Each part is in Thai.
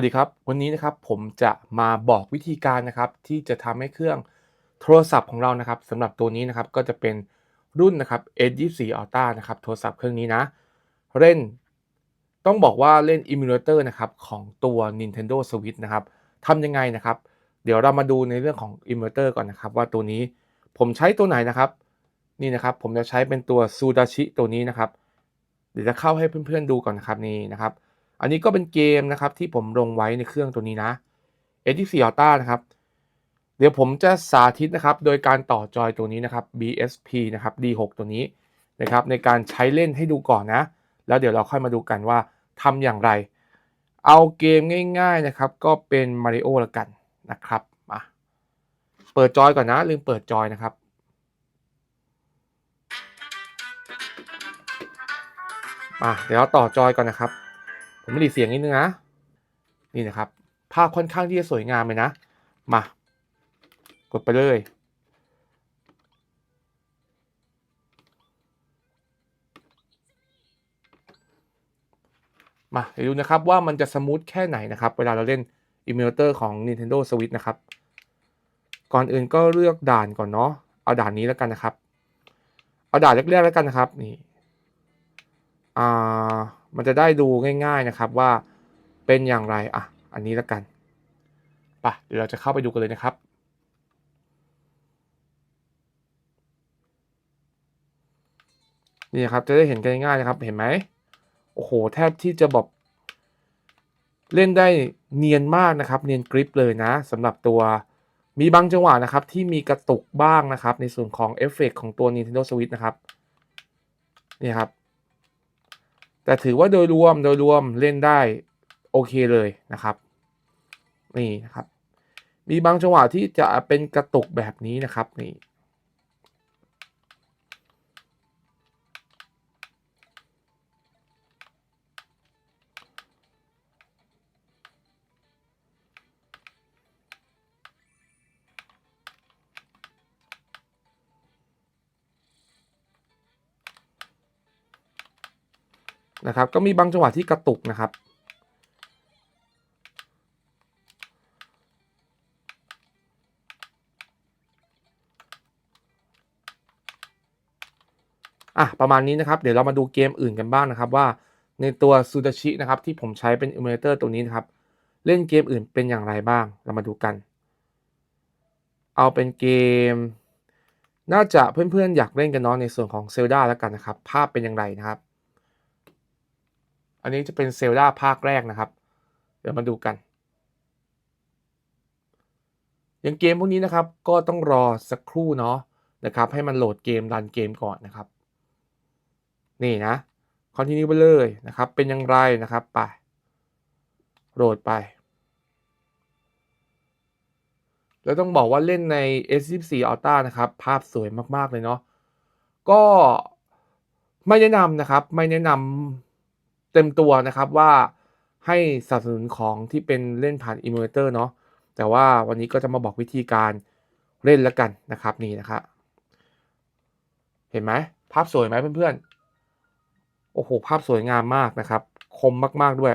วัสดีครับ วันนี้นะครับผมจะมาบอกวิธีการนะครับที่จะทำให้เครื่องโทรศัพท์ของเรานะครับสำหรับตัวนี้นะครับก็จะเป็นรุ่นนะครับ S24 Ultra นะครับโทรศัพท์เครื่องนี้นะเล่นต้องบอกว่าเล่น Emulator นะครับของตัว Nintendo Switch นะครับทำยังไงนะครับ เดี๋ยวเรามาดูในเรื่องของ Emulator ก่อนนะครับว่าตัวนี้ผมใช้ตัวไหนนะครับนี่นะครับผมจะใช้เป็นตัว Sudachi ตัวนี้นะครับ เดี๋ยวจะเข้าให้เพื่อนๆดูก่อนนะครับนี่นะครับ อันนี้ก็เป็นเกมนะครับที่ผมลงไว้ในเครื่องตัวนี้นะ S24 Ultra นะครับ เดี๋ยวผมจะสาธิตนะครับ โดยการต่อจอยตัวนี้นะครับ BSP นะครับ D6 ตัวนี้นะครับ ในการใช้เล่นให้ดูก่อนนะ แล้วเดี๋ยวเราค่อยมาดูกันว่าทำอย่างไร เอาเกมง่าย ๆนะครับ ก็เป็น Mario ละกันนะครับมาเปิดจอยก่อนนะ ลืมเปิดจอยนะครับมาเดี๋ยวเราต่อจอยก่อนนะครับ ผมไม่ดีเสียงนิดนึงนะ นี่นะครับ ภาพค่อนข้างที่จะสวยงามเลยนะ มา กดไปเลย มาเดี๋ยวดูนะครับว่ามันจะสมูทแค่ไหนนะครับ เวลาเราเล่น Emulator ของ Nintendo Switch นะครับ ก่อนอื่นก็เลือกด่านก่อนเนาะ เอาด่านนี้แล้วกันนะครับ เอาด่านแรกๆแล้วกันนะครับ นี่ อ่า มันจะได้ดูง่ายๆนะครับว่าเป็นอย่างไรอะอันนี้แล้วกันปะเดี๋ยวเราจะเข้าไปดูกันเลยนะครับ นี่ครับจะได้เห็นกันง่ายๆนะครับเห็นไหมโอ้โหแทบที่จะแบบเล่นได้เนียนมากนะครับ เนียนกริปเลยนะสำหรับตัวมีบางจังหวะนะครับที่มีกระตุกบ้างนะครับ ในส่วนของเอฟเฟกของตัว Nintendo Switch นะครับนี่ครับ แต่ถือว่าโดยรวมโดยรวมเล่นได้โอเคเลยนะครับ นี่นะครับ มีบางจังหวะที่จะเป็นกระตุกแบบนี้นะครับนี่ นะครับ ก็มีบางจังหวะที่กระตุกนะครับ อะ ประมาณนี้นะครับ เดี๋ยวเรามาดูเกมอื่นกันบ้างนะครับว่าในตัวซูดาชินะครับที่ผมใช้เป็นอิมูเลเตอร์ตัวนี้นะครับ เล่นเกมอื่นเป็นอย่างไรบ้างเรามาดูกัน เอาเป็นเกม น่าจะเพื่อนๆอยากเล่นกันเนาะในส่วนของเซลดาแล้วกันนะครับ ภาพเป็นอย่างไรนะครับ อันนี้จะเป็นเซลดาภาคแรกนะครับ เดี๋ยวมาดูกัน อย่างเกมพวกนี้นะครับ ก็ต้องรอสักครู่เนาะนะครับ ให้มันโหลดเกมรันเกมก่อนนะครับ นี่นะคอนติเนียไปเลยนะครับ เป็นอย่างไรนะครับไปโหลดไปแล้วต้องบอกว่าเล่นใน S24 Ultra นะครับ ภาพสวยมาก ๆ เลยเนาะก็ไม่แนะนำนะครับ ไม่แนะนำ เต็มตัวนะครับว่าให้สนับสนุนของที่เป็นเล่นผ่าน Emulator เนาะแต่ว่าวันนี้ก็จะมาบอกวิธีการเล่นแล้วกันนะครับนี่นะครับเห็นไหมภาพสวยไหมเพื่อนๆ โอ้โห ภาพสวยงามมากนะครับ คมมากๆด้วย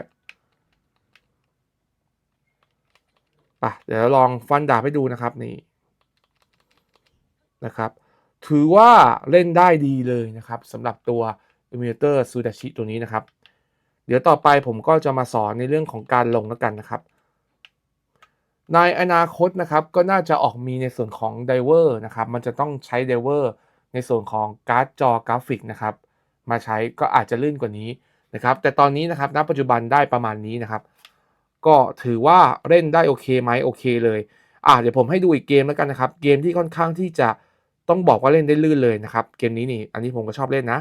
ป่ะเดี๋ยวลองฟันดาบให้ดูนะครับนี่นะครับ ถือว่าเล่นได้ดีเลยนะครับสำหรับตัว Emulator Sudachi ตัวนี้นะครับ เดี๋ยวต่อไปผมก็จะมาสอนในเรื่องของการลงแล้วกันนะครับ ในอนาคตนะครับก็น่าจะออกมีในส่วนของไดเวอร์นะครับมันจะต้องใช้ไดเวอร์ในส่วนของการ์ดจอกราฟิกนะครับ มาใช้ก็อาจจะลื่นกว่านี้นะครับ แต่ตอนนี้นะครับณปัจจุบันได้ประมาณนี้นะครับ ก็ถือว่าเล่นได้โอเคไหมโอเคเลยอ่าเดี๋ยวผมให้ดูอีกเกมแล้วกันนะครับ เกมที่ค่อนข้างที่จะต้องบอกว่าเล่นได้ลื่นเลยนะครับ เกมนี้นี่ อันนี้ผมก็ชอบเล่นนะ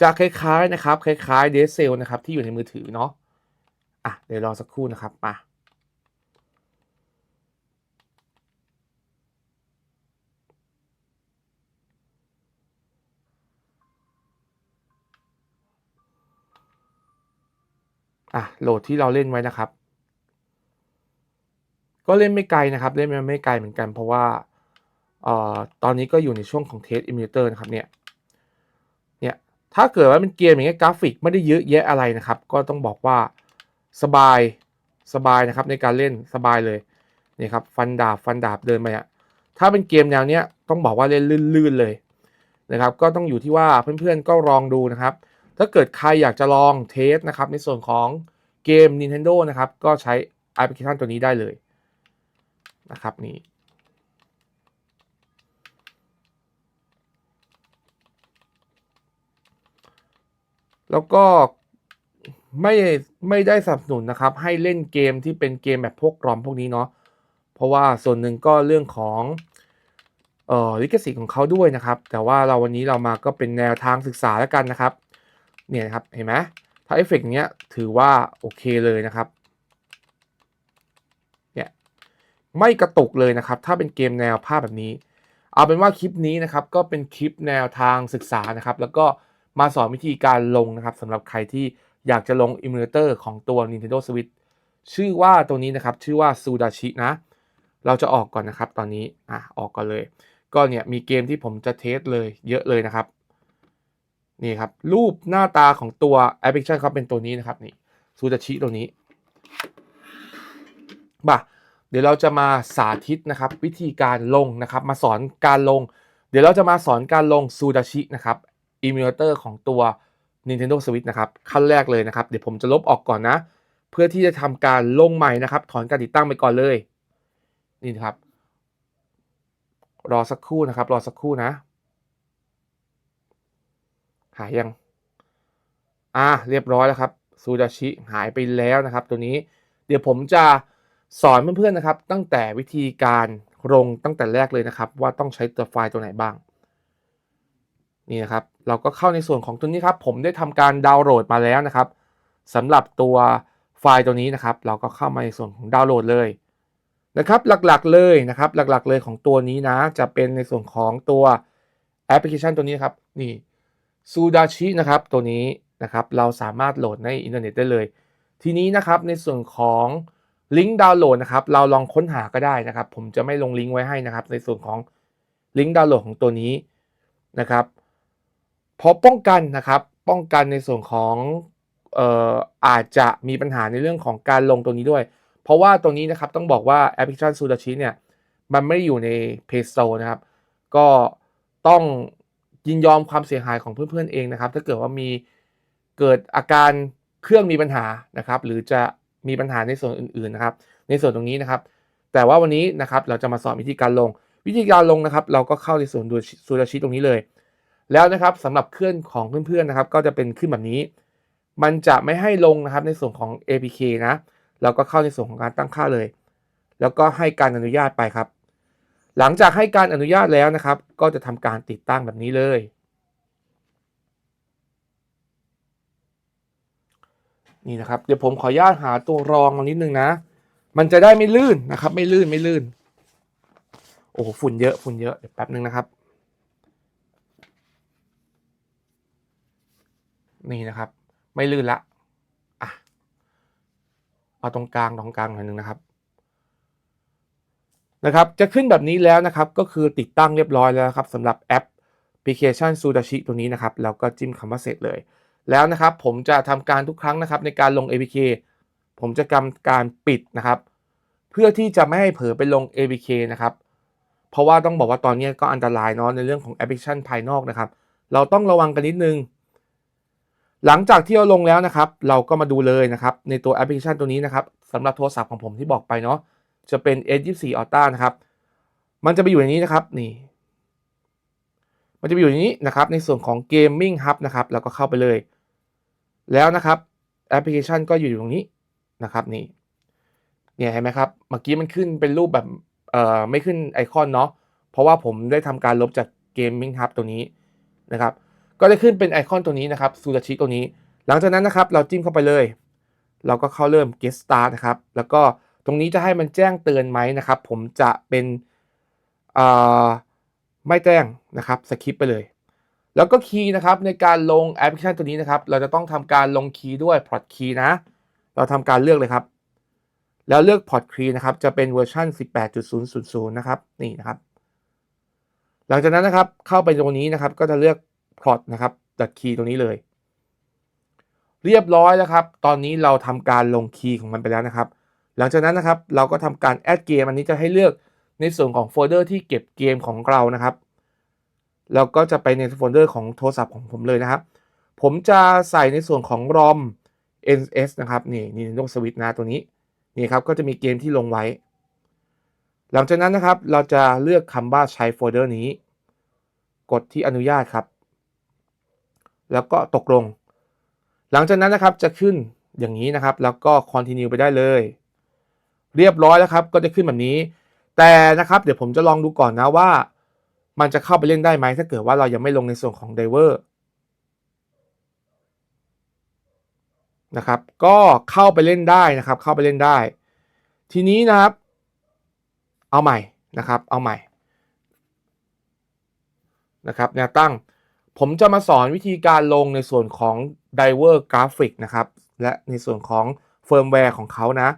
จะคล้ายๆนะครับ คล้ายๆเดซเซลนะครับ ที่อยู่ในมือถือเนาะอะเดี๋ยวรอสักครู่นะครับมาอะโหลดที่เราเล่นไว้นะครับ ก็เล่นไม่ไกลนะครับ เล่นไม่ไกลเหมือนกันเพราะว่าเอ่อตอนนี้ก็อยู่ในช่วงของเทสอิมูเตอร์นะครับเนี่ย ถ้าเกิดว่าเป็นเกมอย่างเงี้ยกราฟิกไม่ได้เยอะแยะอะไรนะครับ ก็ต้องบอกว่าสบายสบายนะครับในการเล่นสบายเลยนี่ครับฟันดาบฟันดาบเดินไปอะถ้าเป็นเกมแนวเนี้ยต้องบอกว่าเล่นลื่นๆเลยนะครับก็ต้องอยู่ที่ว่าเพื่อนๆก็ลองดูนะครับ ถ้าเกิดใครอยากจะลองเทสนะครับในส่วนของเกม Nintendo นะครับก็ใช้แอปพลิเคชันตัวนี้ได้เลยนะครับนี่ แล้วก็ไม่ไม่ได้สนับสนุนนะครับ ให้เล่นเกมที่เป็นเกมแบบพวกกรอมพวกนี้เนาะเพราะว่าส่วนหนึ่งก็เรื่องของเอ่อลิขสิทธิ์ของเขาด้วยนะครับ แต่ว่าเราวันนี้เรามาก็เป็นแนวทางศึกษาแล้วกันนะครับ เนี่ยครับเห็นไหมถ้าเอฟเฟกต์เนี้ยถือว่าโอเคเลยนะครับเนี่ยไม่กระตุกเลยนะครับ ถ้าเป็นเกมแนวภาพแบบนี้ เอาเป็นว่าคลิปนี้นะครับ ก็เป็นคลิปแนวทางศึกษานะครับ แล้วก็ มาสอนวิธีการลงนะครับสำหรับใครที่อยากจะลงอิมูเลเตอร์ของตัว Nintendo Switch ชื่อว่าตัวนี้นะครับ ชื่อว่าซูดาชินะ เราจะออกก่อนนะครับ ตอนนี้อะออกก่อนเลย ก็เนี่ยมีเกมที่ผมจะเทสเลยเยอะเลยนะครับ นี่ครับ รูปหน้าตาของตัวแอปพลิเคชันเขาเป็นตัวนี้นะครับนี่ซูดาชิตัวนี้บ่ะเดี๋ยวเราจะมาสาธิตนะครับ วิธีการลงนะครับ มาสอนการลง เดี๋ยวเราจะมาสอนการลงซูดาชินะครับ อิมูเลเตอร์ของตัว Nintendo Switch นะครับขั้นแรกเลยนะครับ เดี๋ยวผมจะลบออกก่อนนะ เพื่อที่จะทำการลงใหม่นะครับ ถอนการติดตั้งไปก่อนเลย นี่นะครับ รอสักครู่นะครับ รอสักครู่นะ หายยัง อ่า เรียบร้อยแล้วครับซูดาชิหายไปแล้วนะครับ ตัวนี้ เดี๋ยวผมจะสอนเพื่อนๆนะครับ ตั้งแต่วิธีการลงตั้งแต่แรกเลยนะครับ ว่าต้องใช้ตัวไฟล์ตัวไหนบ้าง นี่นะครับเราก็เข้าในส่วนของตัวนี้ครับ ผมได้ทำการดาวน์โหลดมาแล้วนะครับสำหรับตัวไฟล์ตัวนี้นะครับ เราก็เข้ามาในส่วนของดาวน์โหลดเลยนะครับหลักๆเลยนะครับ หลักๆเลยของตัวนี้นะ จะเป็นในส่วนของตัวแอปพลิเคชันตัวนี้ครับนี่ซูดาชินะครับตัวนี้นะครับ เราสามารถโหลดในอินเทอร์เน็ตได้เลย ทีนี้นะครับในส่วนของลิงก์ดาวน์โหลดนะครับ เราลองค้นหาก็ได้นะครับ ผมจะไม่ลงลิงก์ไว้ให้นะครับ ในส่วนของลิงก์ดาวน์โหลดของตัวนี้นะครับ พราะป้องกันนะครับป้องกันในส่วนของเอ่ออาจจะมีปัญหาในเรื่องของการลงตัวนี้ด้วย เพราะว่าตรงนี้นะครับต้องบอกว่าแอปพลิเคชันซูดาชิเนี่ยมันไม่ได้อยู่ใน Play Store นะครับ ก็ต้องยินยอมความเสียหายของเพื่อนๆเองนะครับ ถ้าเกิดว่ามีเกิดอาการเครื่องมีปัญหานะครับ หรือจะมีปัญหาในส่วนอื่นๆนะครับ ในส่วนตรงนี้นะครับ แต่ว่าวันนี้นะครับเราจะมาสอนวิธีการลง วิธีการลงนะครับ เราก็เข้าในส่วนดูซูดาชิตรงนี้เลย แล้วนะครับสำหรับเครื่องของเพื่อนๆนะครับ ก็จะเป็นขึ้นแบบนี้ มันจะไม่ให้ลงนะครับในส่วนของ APK นะเราก็เข้าในส่วนของการตั้งค่าเลย แล้วก็ให้การอนุญาตไปครับ หลังจากให้การอนุญาตแล้วนะครับ ก็จะทำการติดตั้งแบบนี้เลย นี่นะครับเดี๋ยวผมขออนุญาตหาตัวรองมานิดนึงนะ มันจะได้ไม่ลื่นนะครับ ไม่ลื่นไม่ลื่น โอ้โหฝุ่นเยอะฝุ่นเยอะเดี๋ยวแป๊บนึงนะครับ นี่นะครับ ไม่ลื่นละอะเอาตรงกลางตรงกลางหน่อยนึงนะครับ นะครับ จะขึ้นแบบนี้แล้วนะครับ ก็คือติดตั้งเรียบร้อยแล้วครับสำหรับแอปพลิเคชันซูดาชิตัวนี้นะครับแล้วก็จิ้มคำว่าเสร็จเลย แล้วนะครับ ผมจะทำการทุกครั้งนะครับ ในการลง APK ผมจะทำการปิดนะครับ เพื่อที่จะไม่ให้เผลอไปลง APK นะครับ เพราะว่าต้องบอกว่าตอนนี้ก็อันตรายเนาะในเรื่องของแอปพลิเคชันภายนอกนะครับ เราต้องระวังกันนิดนึง หลังจากที่เราลงแล้วนะครับ เราก็มาดูเลยนะครับ ในตัวแอปพลิเคชันตัวนี้นะครับสำหรับโทรศัพท์ของผมที่บอกไปเนาะจะเป็น S24 Ultra นะครับ มันจะไปอยู่ในนี้นะครับนี่ มันจะไปอยู่ในนี้นะครับ ในส่วนของ Gaming Hub นะครับเราก็เข้าไปเลย แล้วนะครับแอปพลิเคชันก็อยู่ตรงนี้นะครับนี่เนี่ยเห็นไหมครับเมื่อกี้มันขึ้นเป็นรูปแบบเอ่อไม่ขึ้นไอคอนเนาะเพราะว่าผมได้ทำการลบจาก Gaming Hub ตัวนี้นะครับ ก็จะขึ้นเป็นไอคอนตัวนี้นะครับซูดาชิตัวนี้ หลังจากนั้นนะครับเราจิ้มเข้าไปเลย เราก็เข้าเริ่ม get start นะครับ แล้วก็ตรงนี้จะให้มันแจ้งเตือนไหมนะครับ ผมจะเป็นไม่แจ้งนะครับสคิปไปเลย แล้วก็คีย์นะครับในการลงแอปพลิเคชันตัวนี้นะครับ เราจะต้องทำการลงคีย์ด้วย port key นะ เราทำการเลือกเลยครับ แล้วเลือก port key นะครับ จะเป็นเวอร์ชัน18.000 นะครับ นี่นะครับ หลังจากนั้นนะครับเข้าไปตรงนี้นะครับ ก็จะเลือก พอร์ตนะครับ .key ตรงนี้เลย เรียบร้อยแล้วครับ ตอนนี้เราทำการลงคีย์ของมันไปแล้วนะครับ หลังจากนั้นนะครับเราก็ทำการแอดเกมอันนี้จะให้เลือกในส่วนของโฟลเดอร์ที่เก็บเกมของเรานะครับเราก็จะไปในโฟลเดอร์ของโทรศัพท์ของผมเลยนะครับ ผมจะใส่ในส่วนของ ROM NS นะครับนี่ Nintendo Switch นะตัวนี้นี่ครับก็จะมีเกมที่ลงไว้ หลังจากนั้นนะครับเราจะเลือกคำว่าใช้โฟลเดอร์นี้ กดที่อนุญาตครับ แล้วก็ตกลง หลังจากนั้นนะครับจะขึ้นอย่างนี้นะครับ แล้วก็ continue ไปได้เลย เรียบร้อยแล้วครับ ก็จะขึ้นแบบนี้ แต่นะครับเดี๋ยวผมจะลองดูก่อนนะว่า มันจะเข้าไปเล่นได้ไหมถ้าเกิดว่าเรายังไม่ลงในส่วนของ diver นะครับ ก็เข้าไปเล่นได้นะครับ เข้าไปเล่นได้ ทีนี้นะครับ เอาใหม่นะครับ เอาใหม่นะครับแนวตั้ง ผมจะมาสอนวิธีการลงในส่วนของ Diver Graphic นะครับ และในส่วนของเฟิร์มแวร์ของเขานะ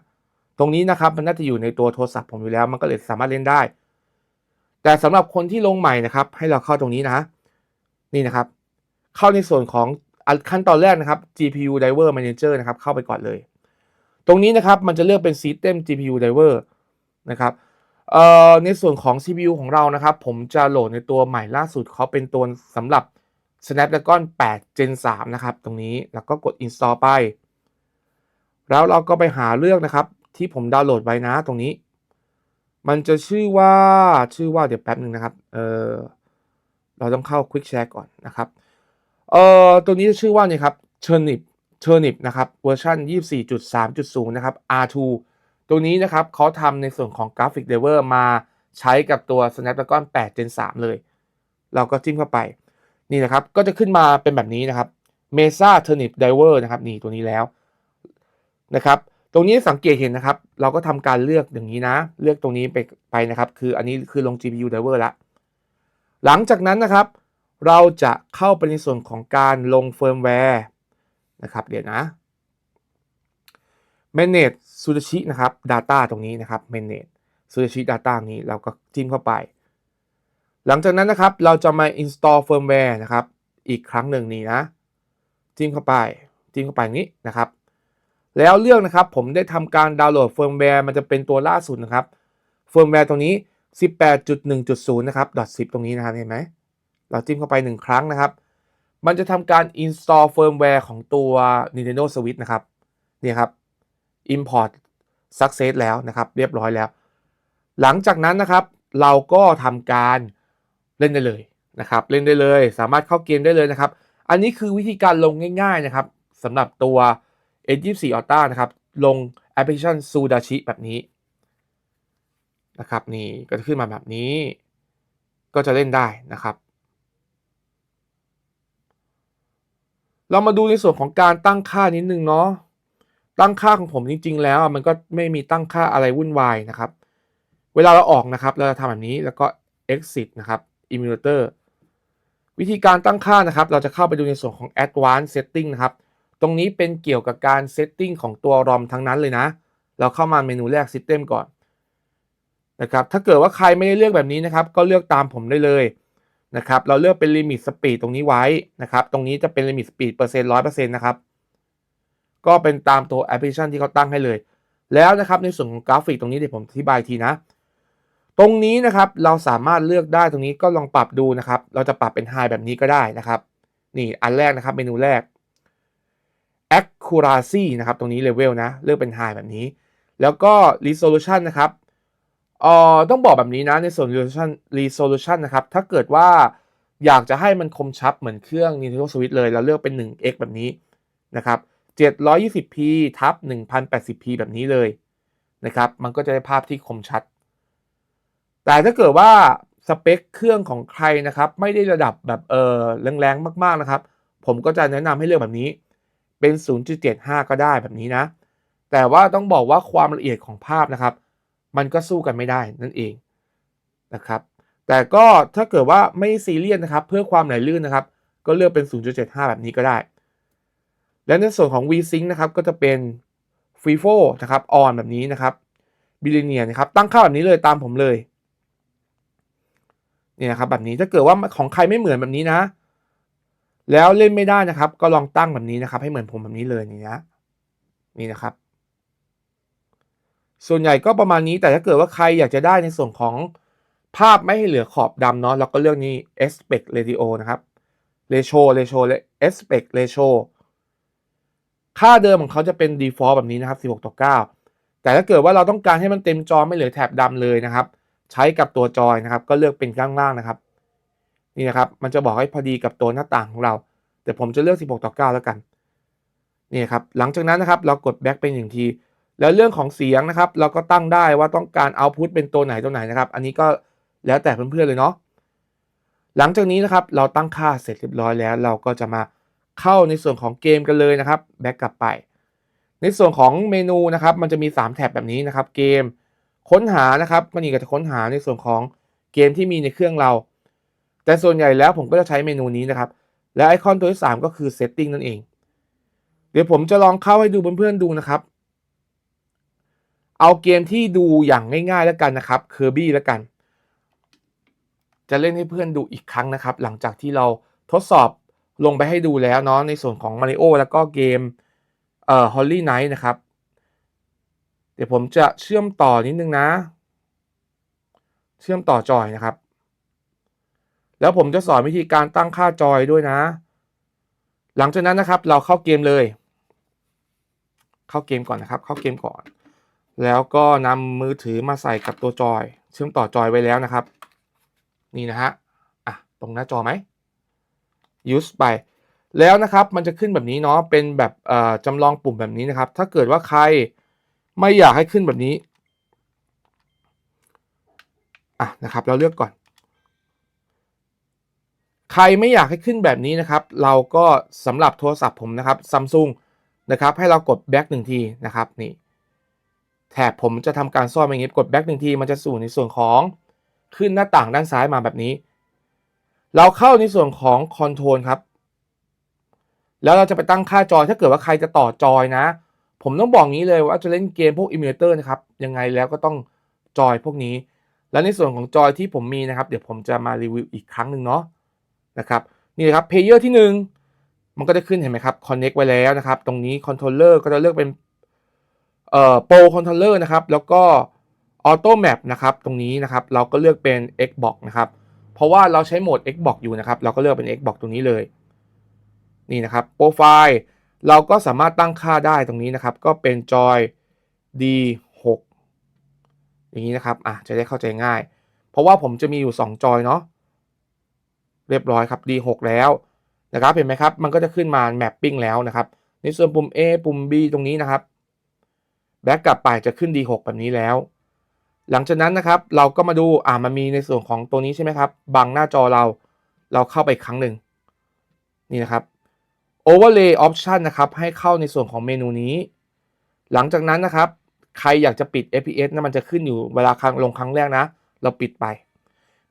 ตรงนี้นะครับมันน่าจะอยู่ในตัวโทรศัพท์ผมอยู่แล้วมันก็เลยสามารถเล่นได้ แต่สำหรับคนที่ลงใหม่นะครับ ให้เราเข้าตรงนี้นะ นี่นะครับ เข้าในส่วนของขั้นตอนแรกนะครับ GPU Driver Manager นะครับ เข้าไปก่อนเลย ตรงนี้นะครับมันจะเลือกเป็น System GPU Driver นะครับเอ่อในส่วนของ CPU ของเรานะครับ ผมจะโหลดในตัวใหม่ล่าสุดเขาเป็นตัวสำหรับ Snapdragon 8 Gen 3 นะครับ ตรงนี้แล้วก็กด install ไป แล้วเราก็ไปหาเลือกนะครับ ที่ผมดาวน์โหลดไว้นะตรงนี้ มันจะชื่อว่าชื่อว่าเดี๋ยวแป๊บหนึ่งนะครับ เออเราต้องเข้า Quick Share ก่อนนะครับ เออตัวนี้ชื่อว่าเนี่ยครับ Turnip Turnip นะครับเวอร์ชัน24.3.0 นะครับ R2 ตัวนี้นะครับเขาทำในส่วนของ Graphic Driver มาใช้กับตัว Snapdragon 8 Gen 3 เลย เราก็จิ้มเข้าไป นี่นะครับก็จะขึ้นมาเป็นแบบนี้นะครับ Mesa Turnip Driver นะครับนี่ตัวนี้แล้วนะครับ ตรงนี้สังเกตเห็นนะครับ เราก็ทำการเลือกอย่างนี้นะ เลือกตรงนี้ไปไปนะครับ คืออันนี้คือลง GPU Driver ละหลังจากนั้นนะครับ เราจะเข้าไปในส่วนของการลงเฟิร์มแวร์นะครับเดี๋ยวนะ manage sudachi นะครับ data ตรงนี้นะครับ manage sudachi data นี้เราก็จิ้มเข้าไป หลังจากนั้นนะครับเราจะมา install firmware นะครับอีกครั้งหนึ่งนี้นะจิ้มเข้าไปจิ้มเข้าไปนี้นะครับ แล้วเลือกนะครับผมได้ทำการดาวน์โหลดเฟิร์มแวร์มันจะเป็นตัวล่าสุดนะครับเฟิร์มแวร์ตรงนี้ 18.1.0 นะครับ .10 ตรงนี้นะครับเห็นไหมเราจิ้มเข้าไป 1 ครั้งนะครับ มันจะทำการ install เฟิร์มแวร์ของตัว Nintendo Switch นะครับนี่ครับ import success แล้วนะครับ เรียบร้อยแล้ว หลังจากนั้นนะครับ เราก็ทำการ เล่นได้เลยนะครับเล่นได้เลย สามารถเข้าเกมได้เลยนะครับ อันนี้คือวิธีการลงง่าย ๆนะครับสำหรับตัว S24 Ultra นะครับ ลงแอปพลิเคชัน Sudachi แบบนี้นะครับนี่ก็จะขึ้นมาแบบนี้ ก็จะเล่นได้นะครับ เรามาดูในส่วนของการตั้งค่านิดนึงเนาะตั้งค่าของผมจริง ๆ แล้วมันก็ไม่มีตั้งค่าอะไรวุ่นวายนะครับ เวลาเราออกนะครับ เราจะทำแบบนี้แล้วก็ exit นะครับ emulator วิธีการตั้งค่านะครับ เราจะเข้าไปดูในส่วนของ advanced setting นะครับ ตรงนี้เป็นเกี่ยวกับการ setting ของตัว ROM ทั้งนั้นเลยนะ เราเข้ามาเมนูแรก system ก่อนนะครับถ้าเกิดว่าใครไม่ได้เลือกแบบนี้นะครับ ก็เลือกตามผมได้เลยนะครับ เราเลือกเป็น limit speed ตรงนี้ไว้นะครับ ตรงนี้จะเป็น limit speed เปอร์เซ็นต์ร้อยเปอร์เซ็นต์นะครับ ก็เป็นตามตัวแอปพลิเคชันที่เขาตั้งให้เลย แล้วนะครับในส่วนของกราฟิกตรงนี้เดี๋ยวผมอธิบายทีนะ ตรงนี้นะครับเราสามารถเลือกได้ตรงนี้ก็ลองปรับดูนะครับ เราจะปรับเป็น High แบบนี้ก็ได้นะครับ นี่อันแรกนะครับเมนูแรก accuracy นะครับ ตรงนี้ level นะ เลือกเป็น High แบบนี้ แล้วก็ resolution นะครับเอ่อต้องบอกแบบนี้นะในส่วน resolution resolution นะครับ ถ้าเกิดว่าอยากจะให้มันคมชัดเหมือนเครื่อง Nintendo Switch เลย เราเลือกเป็น 1x แบบนี้นะครับ 720p ทับ 1080p แบบนี้เลยนะครับ มันก็จะได้ภาพที่คมชัด แต่ถ้าเกิดว่าสเปคเครื่องของใครนะครับ ไม่ได้ระดับแบบเออแรงๆ มากๆนะครับ ผมก็จะแนะนำให้เลือกแบบนี้ เป็น 0.75 ก็ได้แบบนี้นะ แต่ว่าต้องบอกว่าความละเอียดของภาพนะครับ มันก็สู้กันไม่ได้นั่นเองนะครับ แต่ก็ถ้าเกิดว่าไม่ซีเรียสนะครับ เพื่อความไหลลื่นนะครับ ก็เลือกเป็น 0.75 แบบนี้ก็ได้ และในส่วนของ VSync นะครับก็จะเป็น FIFO นะครับ on แบบนี้นะครับ b i l l i n e a r นะครับตั้งค่าแบบนี้เลยตามผมเลย เนี่นะครับแบบนี้ถ้าเกิดว่าของใครไม่เหมือนแบบนี้นะ แล้วเล่นไม่ได้นะครับ ก็ลองตั้งแบบนี้นะครับ ให้เหมือนผมแบบนี้เลยนี่นะนี่นะครับ ส่วนใหญ่ก็ประมาณนี้แต่ถ้าเกิดว่าใครอยากจะได้ในส่วนของภาพไม่ให้เหลือขอบดำเนาะเราก็เลือกนี้ aspect ratio นะครับ ratio ratio aspect ratio ค่าเดิมของเขาจะเป็น default แบบนี้นะครับ 16 ต่อ 9 แต่ถ้าเกิดว่าเราต้องการให้มันเต็มจอไม่เหลือแถบดำเลยนะครับ ใช้กับตัวจอยนะครับ ก็เลือกเป็นข้างล่างนะครับ นี่นะครับ มันจะบอกให้พอดีกับตัวหน้าต่างของเรา แต่ผมจะเลือก 16 ต่อ 9 แล้วกัน นี่ครับ หลังจากนั้นนะครับ เรากด back ไปหนึ่งที แล้วเรื่องของเสียงนะครับ เราก็ตั้งได้ว่าต้องการ output เป็นตัวไหนตัวไหนนะครับ อันนี้ก็แล้วแต่เพื่อนๆเลยเนาะ หลังจากนี้นะครับ เราตั้งค่าเสร็จเรียบร้อยแล้ว เราก็จะมาเข้าในส่วนของเกมกันเลยนะครับ แบ็กกลับไป ในส่วนของเมนูนะครับ มันจะมี 3แท็บแบบนี้นะครับ เกม ค้นหานะครับก็นี่ก็จะค้นหาในส่วนของเกมที่มีในเครื่องเรา แต่ส่วนใหญ่แล้วผมก็จะใช้เมนูนี้นะครับ และไอคอนตัวที่ 3 ก็คือ Setting นั่นเอง เดี๋ยวผมจะลองเข้าให้ดูเพื่อนๆดูนะครับ เอาเกมที่ดูอย่างง่ายๆแล้วกันนะครับ Kirby แล้วกัน จะเล่นให้เพื่อนดูอีกครั้งนะครับ หลังจากที่เราทดสอบลงไปให้ดูแล้วเนาะในส่วนของ Mario แล้วก็เกมเอ่อ Holy Knight นะครับ ดี๋ยวผมจะเชื่อมต่อนิดนึงนะ เชื่อมต่อจอยนะครับ แล้วผมจะสอนวิธีการตั้งค่าจอยด้วยนะ หลังจากนั้นนะครับ เราเข้าเกมเลย เข้าเกมก่อนนะครับ เข้าเกมก่อน แล้วก็นำมือถือมาใส่กับตัวจอย เชื่อมต่อจอยไว้แล้วนะครับ นี่นะฮะอะตรงหน้าจอไหม use ไปแล้วนะครับ มันจะขึ้นแบบนี้เนาะเป็นแบบจำลองปุ่มแบบนี้นะครับ ถ้าเกิดว่าใคร ไม่อยากให้ขึ้นแบบนี้อะนะครับ เราเลือกก่อน ใครไม่อยากให้ขึ้นแบบนี้นะครับ เราก็สำหรับโทรศัพท์ผมนะครับซัมซุงนะครับ ให้เรากด back หนึ่งทีนะครับนี่แถบผมจะทำการซ่อนอย่างนี้กด back หนึ่งทีมันจะสู่ในส่วนของขึ้นหน้าต่างด้านซ้ายมาแบบนี้ เราเข้าในส่วนของคอนโทรลครับ แล้วเราจะไปตั้งค่าจอยถ้าเกิดว่าใครจะต่อจอยนะ ผมต้องบอกงี้เลยว่าจะเล่นเกมพวกอิมูเลเตอร์นะครับ ยังไงแล้วก็ต้องจอยพวกนี้ แล้วในส่วนของจอยที่ผมมีนะครับ เดี๋ยวผมจะมารีวิวอีกครั้งหนึ่งเนาะนะครับนี่ครับเพลเยอร์ที่ 1 มันก็จะขึ้นเห็นไหมครับ connect ไว้แล้วนะครับ ตรงนี้คอนโทรลเลอร์ก็จะเลือกเป็นเอ่อโปรคอนโทรลเลอร์นะครับ แล้วก็ออโต้แมปนะครับตรงนี้นะครับเราก็เลือกเป็น Xbox นะครับ เพราะว่าเราใช้โหมด Xbox อยู่นะครับ เราก็เลือกเป็น Xbox ตรงนี้เลย นี่นะครับโปรไฟล์ เราก็สามารถตั้งค่าได้ตรงนี้นะครับ ก็เป็นจอย D6 อย่างนี้นะครับอะจะได้เข้าใจง่าย เพราะว่าผมจะมีอยู่ 2 จอยเนาะเรียบร้อยครับ D6 แล้วนะครับเห็นไหมครับ มันก็จะขึ้นมา mapping แล้วนะครับ ในส่วนปุ่ม A ปุ่ม B ตรงนี้นะครับ แบ็กกลับไปจะขึ้น D6 แบบนี้แล้ว หลังจากนั้นนะครับ เราก็มาดูอ่ามันมีในส่วนของตัวนี้ใช่ไหมครับบังหน้าจอเรา เราเข้าไปครั้งหนึ่งนี่นะครับ overlay option นะครับ ให้เข้าในส่วนของเมนูนี้ หลังจากนั้นนะครับ ใครอยากจะปิด FPS นะมันจะขึ้นอยู่เวลาครั้งลงครั้งแรกนะ เราปิดไป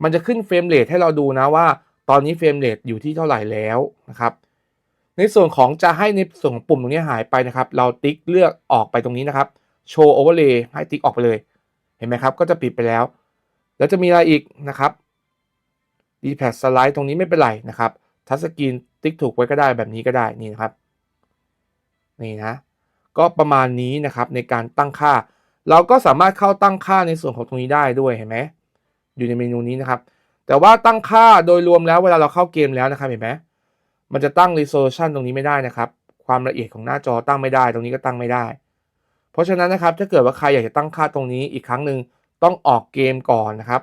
มันจะขึ้นเฟรมเรทให้เราดูนะว่า ตอนนี้เฟรมเรทอยู่ที่เท่าไหร่แล้วนะครับ ในส่วนของจะให้ในส่วนของปุ่มตรงนี้หายไปนะครับ เราติ๊กเลือกออกไปตรงนี้นะครับ โชว์ overlay ให้ติ๊กออกไปเลย เห็นไหมครับ ก็จะปิดไปแล้ว แล้วจะมีอะไรอีกนะครับ d p a d slide ตรงนี้ไม่เป็นไรนะครับทัชสกรีน ติ๊กถูกไว้ก็ได้แบบนี้ก็ได้นี่นะครับนี่นะก็ประมาณนี้นะครับในการตั้งค่า เราก็สามารถเข้าตั้งค่าในส่วนของตรงนี้ได้ด้วยเห็นไหมอยู่ในเมนูนี้นะครับ แต่ว่าตั้งค่าโดยรวมแล้วเวลาเราเข้าเกมแล้วนะครับเห็นไหมมันจะตั้ง resolution ตรงนี้ไม่ได้นะครับ ความละเอียดของหน้าจอตั้งไม่ได้ ตรงนี้ก็ตั้งไม่ได้ เพราะฉะนั้นนะครับถ้าเกิดว่าใครอยากจะตั้งค่าตรงนี้อีกครั้งหนึ่งต้องออกเกมก่อนนะครับ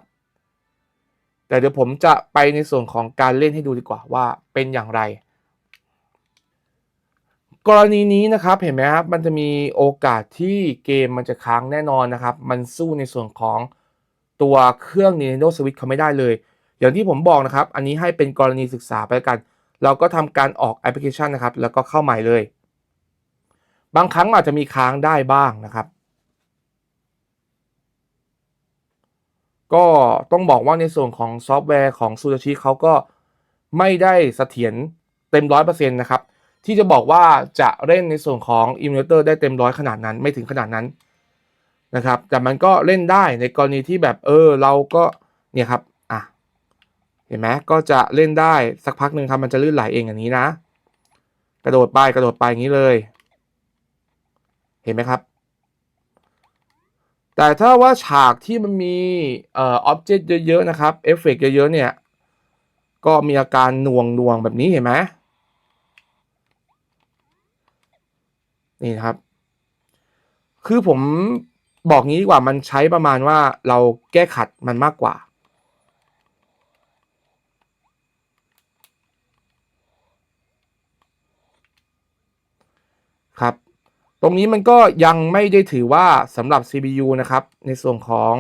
แต่เดี๋ยวผมจะไปในส่วนของการเล่นให้ดูดีกว่าว่าเป็นอย่างไร กรณีนี้นะครับเห็นไหมครับมันจะมีโอกาสที่เกมมันจะค้างแน่นอนนะครับ มันสู้ในส่วนของตัวเครื่อง Nintendo Switch เขาไม่ได้เลย อย่างที่ผมบอกนะครับ อันนี้ให้เป็นกรณีศึกษาไปกัน เราก็ทำการออกแอปพลิเคชันนะครับ แล้วก็เข้าใหม่เลย บางครั้งอาจจะมีค้างได้บ้างนะครับ ก็ต้องบอกว่าในส่วนของซอฟต์แวร์ของซูชิเขาก็ไม่ได้เสถียรเต็มร้อยเปอร์เซ็นต์นะครับ ที่จะบอกว่าจะเล่นในส่วนของอิมูเลเตอร์ได้เต็มร้อยขนาดนั้นไม่ถึงขนาดนั้นนะครับ แต่มันก็เล่นได้ในกรณีที่แบบเออเราก็เนี่ยครับอะเห็นไหมก็จะเล่นได้สักพักหนึ่งครับมันจะลื่นไหลเองอย่างนี้นะ กระโดดไปกระโดดไปอย่างนี้เลย เห็นไหมครับ แต่ถ้าว่าฉากที่มันมีเอ่ออ็อบเจกต์เยอะๆนะครับเอฟเฟกต์เยอะๆเนี่ยก็มีอาการหน่วงหน่วงๆแบบนี้เห็นไหมนี่ครับ คือผมบอกงี้ดีกว่ามันใช้ประมาณว่าเราแก้ขัดมันมากกว่า ครับ ตรงนี้มันก็ยังไม่ได้ถือว่าสำหรับ CPU นะครับ ในส่วนของ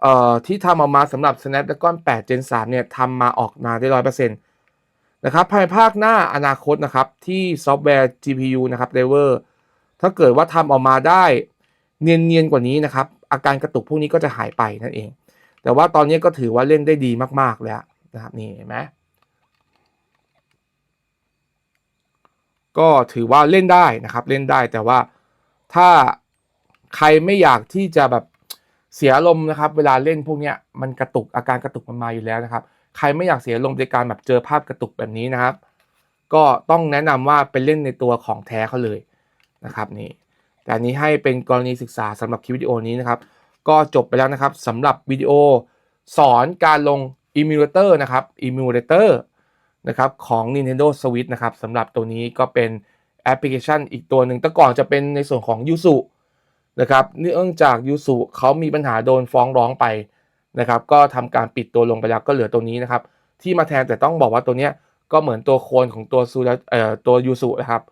เอ่อที่ทำออกมาสำหรับ Snapdragon 8 Gen 3 เนี่ยทำมาออกมาได้100%นะครับภายภาคหน้าอนาคตนะครับ ที่ซอฟต์แวร์ GPU นะครับ Driver ถ้าเกิดว่าทำออกมาได้เนียนๆกว่านี้นะครับ อาการกระตุกพวกนี้ก็จะหายไปนั่นเอง แต่ว่าตอนนี้ก็ถือว่าเล่นได้ดีมากๆแล้วนะครับนี่เห็นไหม ก็ถือว่าเล่นได้นะครับเล่นได้แต่ว่าถ้าใครไม่อยากที่จะแบบเสียอารมณ์นะครับ เวลาเล่นพวกเนี้ยมันกระตุกอาการกระตุกมันมาอยู่แล้วนะครับ ใครไม่อยากเสียอารมณ์ในการแบบเจอภาพกระตุกแบบนี้นะครับ ก็ต้องแนะนำว่าเป็นเล่นในตัวของแท้เขาเลยนะครับนี่แต่นี้ให้เป็นกรณีศึกษาสำหรับคลิปวิดีโอนี้นะครับ ก็จบไปแล้วนะครับสำหรับวิดีโอสอนการลง emulator นะครับ emulator นะครับของ Nintendo Switch นะครับสำหรับตัวนี้ก็เป็นแอปพลิเคชันอีกตัวหนึ่งแต่ก่อนจะเป็นในส่วนของ Yuzu นะครับเนื่องจาก Yuzu เขามีปัญหาโดนฟ้องร้องไปนะครับก็ทำการปิดตัวลงไปแล้วก็เหลือตัวนี้นะครับ ที่มาแทนแต่ต้องบอกว่าตัวเนี้ยก็เหมือนตัวโคลนของตัวซูเอ่อตัว Yuzu นะครับ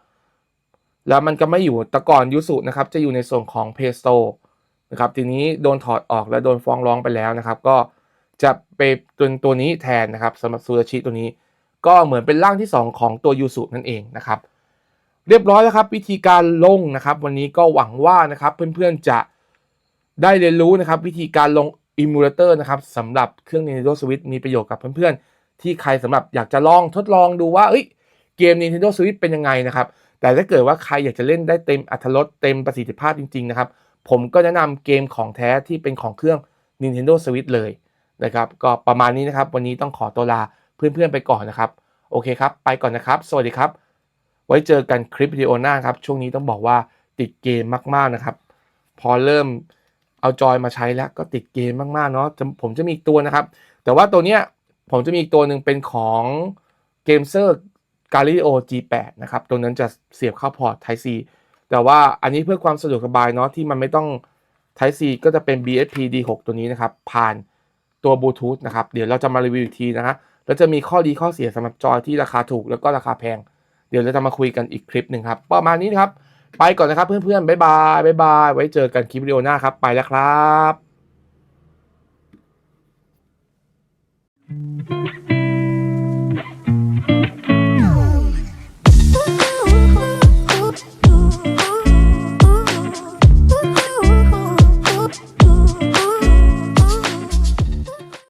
แล้วมันก็ไม่อยู่แต่ก่อน Yuzu นะครับจะอยู่ในส่วนของ Play Store นะครับทีนี้โดนถอดออกและโดนฟ้องร้องไปแล้วนะครับ ก็จะไปตัวตัวนี้แทนนะครับสำหรับซูชิตัวนี้ ก็เหมือนเป็นร่างที่ 2 ของตัวยูสุนั่นเองนะครับ เรียบร้อยแล้วครับ วิธีการลงนะครับ วันนี้ก็หวังว่านะครับเพื่อนๆจะได้เรียนรู้นะครับ วิธีการลง emulator นะครับสำหรับเครื่อง Nintendo Switch มีประโยชน์กับเพื่อนๆ ที่ใครสำหรับอยากจะลองทดลองดูว่าเอ้ยเกม Nintendo Switch เป็นยังไงนะครับ แต่ถ้าเกิดว่าใครอยากจะเล่นได้เต็มอรรถรสเต็มประสิทธิภาพจริงๆนะครับ ผมก็แนะนำเกมของแท้ที่เป็นของเครื่อง Nintendo Switch เลยนะครับ ก็ประมาณนี้นะครับ วันนี้ต้องขอตัวลา เพื่อนๆไปก่อนนะครับ โอเคครับ ไปก่อนนะครับ สวัสดีครับ ไว้เจอกันคลิปวิดีโอหน้าครับ ช่วงนี้ต้องบอกว่าติดเกมมากๆนะครับ พอเริ่มเอาจอยมาใช้แล้วก็ติดเกมมากๆเนาะผมจะมีอีกตัวนะครับ แต่ว่าตัวเนี้ยผมจะมีอีกตัวหนึ่งเป็นของเกมเซอร์ Galileo G8 นะครับ ตัวนั้นจะเสียบเข้าพอร์ต Type C แต่ว่าอันนี้เพื่อความสะดวกสบายเนาะที่มันไม่ต้อง Type C ก็จะเป็น BSP D6 ตัวนี้นะครับ ผ่านตัวบลูทูธนะครับ เดี๋ยวเราจะมารีวิวอีกทีนะฮะ แล้วจะมีข้อดีข้อเสียสำหรับจอยที่ราคาถูกแล้วก็ราคาแพง เดี๋ยวเราจะมาคุยกันอีกคลิปหนึ่งครับประมาณนี้นะครับ ไปก่อนนะครับเพื่อนๆบ๊ายบายบ๊ายบายไว้เจอกันคลิปวิดีโอหน้าครับ ไปแล้วครับ